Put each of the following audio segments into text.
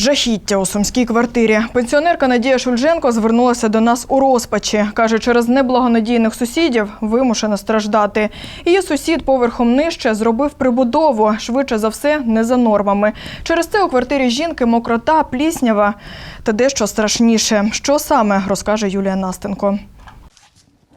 Жахіття у сумській квартирі. Пенсіонерка Надія Шульженко звернулася до нас у розпачі. Каже, через неблагонадійних сусідів вимушена страждати. Її сусід поверхом нижче зробив прибудову, швидше за все, не за нормами. Через це у квартирі жінки мокрота, пліснява та дещо страшніше. Що саме, розкаже Юлія Настенко.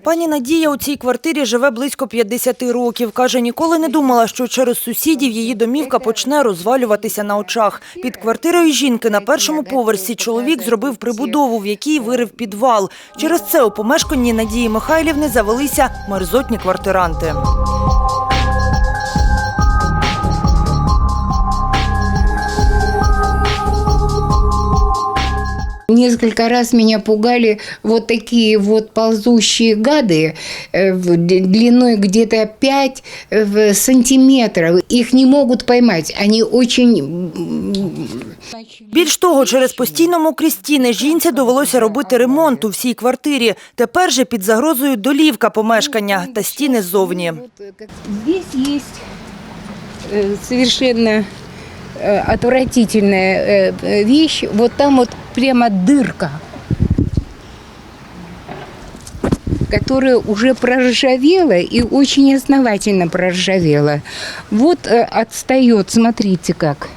Пані Надія у цій квартирі живе близько 50 років. Каже, ніколи не думала, що через сусідів її домівка почне розвалюватися на очах. Під квартирою жінки на першому поверсі чоловік зробив прибудову, в якій вирив підвал. Через це у помешканні Надії Михайлівни завелися мерзотні квартиранти. Несколько раз меня пугали вот такие вот ползущие гады э, в- д- длиной где-то 5 в- сантиметров. Их не могут поймать. Они очень... м, Більш того, через постійно мокрі стіни жінці довелося робити ремонт у всій квартирі. Тепер же під загрозою долівка помешкання та стіни ззовні. Здесь есть э, совершенно э, отвратительная э, э, вещь. Вот там вот прямо дырка которая уже проржавела и очень основательно проржавела. Вот э, отстает, смотрите как.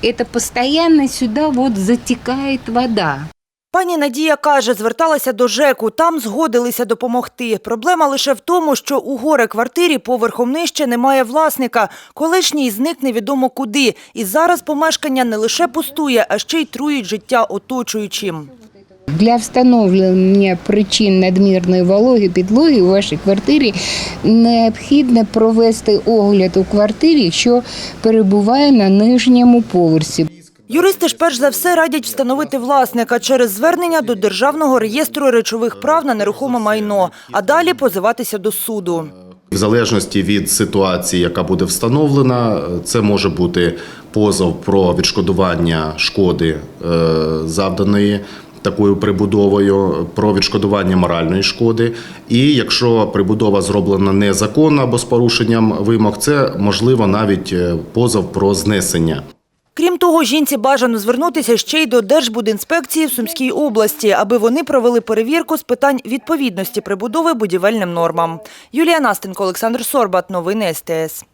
Это постоянно сюда вот затекает вода. Пані Надія каже, зверталася до ЖЕКу, там згодилися допомогти. Проблема лише в тому, що у горе квартирі поверхом нижче немає власника. Колишній зник невідомо куди. І зараз помешкання не лише пустує, а ще й труїть життя оточуючим. Для встановлення причин надмірної вологи підлоги у вашій квартирі необхідно провести огляд у квартирі, що перебуває на нижньому поверсі. Юристи ж перш за все радять встановити власника через звернення до Державного реєстру речових прав на нерухоме майно, а далі позиватися до суду. В залежності від ситуації, яка буде встановлена, це може бути позов про відшкодування шкоди е, завданої такою прибудовою, про відшкодування моральної шкоди. І якщо прибудова зроблена незаконно або з порушенням вимог, це можливо навіть е, позов про знесення. Крім того, жінці бажано звернутися ще й до Держбудінспекції в Сумській області, аби вони провели перевірку з питань відповідності прибудови будівельним нормам. Юлія Настенко, Олександр Сорбат. Новини СТС.